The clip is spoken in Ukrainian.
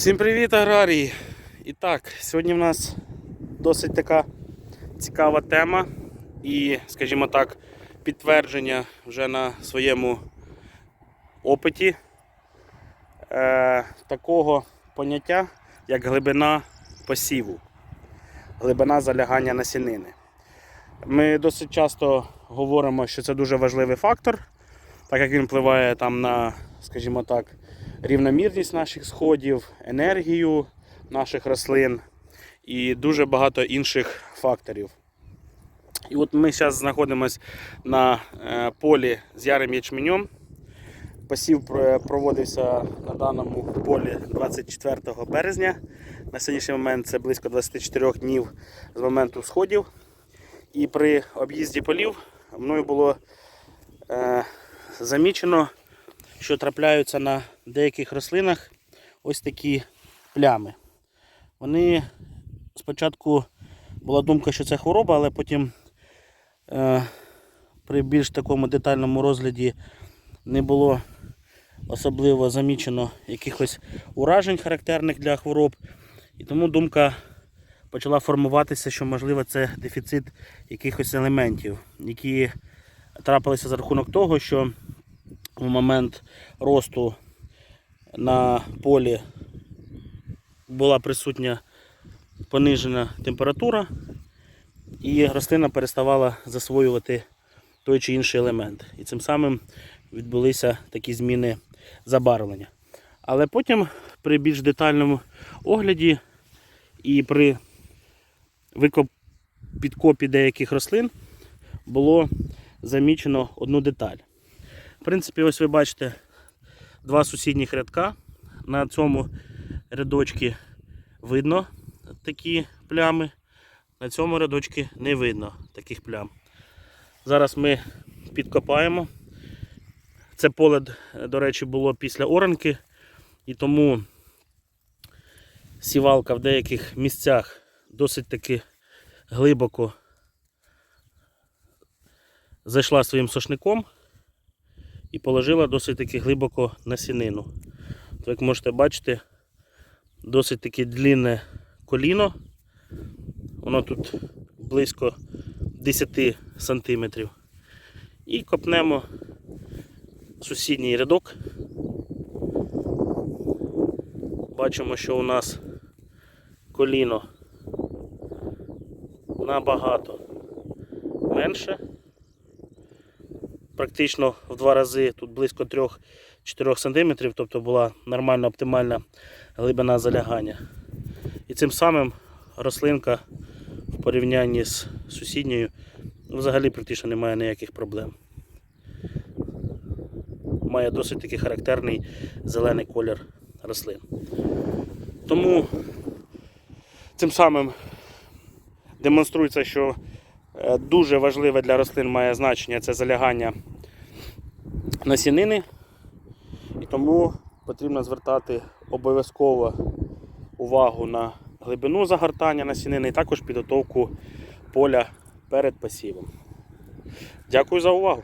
Всім привіт, аграрії! І так, сьогодні в нас досить така цікава тема і, скажімо так, підтвердження вже на своєму опиті е, такого поняття, як глибина посіву, глибина залягання насінини. Ми досить часто говоримо, що це дуже важливий фактор, так як він впливає там на, скажімо так, рівномірність наших сходів, енергію наших рослин і дуже багато інших факторів. І от ми зараз знаходимося на е, полі з ярим ячменем. Посів проводився на даному полі 24 березня. На сьогоднішній момент це близько 24 днів з моменту сходів. І при об'їзді полів мною було е, замічено, що трапляються на деяких рослинах ось такі плями. Вони спочатку була думка, що це хвороба, але потім е, при більш такому детальному розгляді не було особливо замічено якихось уражень, характерних для хвороб. І тому думка почала формуватися, що можливо це дефіцит якихось елементів, які трапилися за рахунок того, що в момент росту на полі була присутня понижена температура, і рослина переставала засвоювати той чи інший елемент. І цим самим відбулися такі зміни забарвлення. Але потім при більш детальному огляді і при підкопі деяких рослин було замічено одну деталь. В принципі, ось ви бачите два сусідніх рядка. На цьому рядочці видно такі плями, на цьому рядочці не видно таких плям. Зараз ми підкопаємо. Це поле, до речі, було після оранки, і тому сівалка в деяких місцях досить таки глибоко зайшла своїм сошником і положила досить таки глибоко насінину. То, як можете бачити, досить таки длинне коліно. Воно тут близько 10 сантиметрів. І копнемо сусідній рядок. Бачимо, що у нас коліно набагато менше практично в два рази, тут близько 3-4 см, тобто була нормальна оптимальна глибина залягання. І цим самим рослинка в порівнянні з сусідньою взагалі практично не має ніяких проблем. Має досить такий характерний зелений колір рослин. Тому цим самим демонструється, що Дуже важливе для рослин має значення це залягання насінини. І тому потрібно звертати обов'язково увагу на глибину загортання насінини і також підготовку поля перед посівом. Дякую за увагу!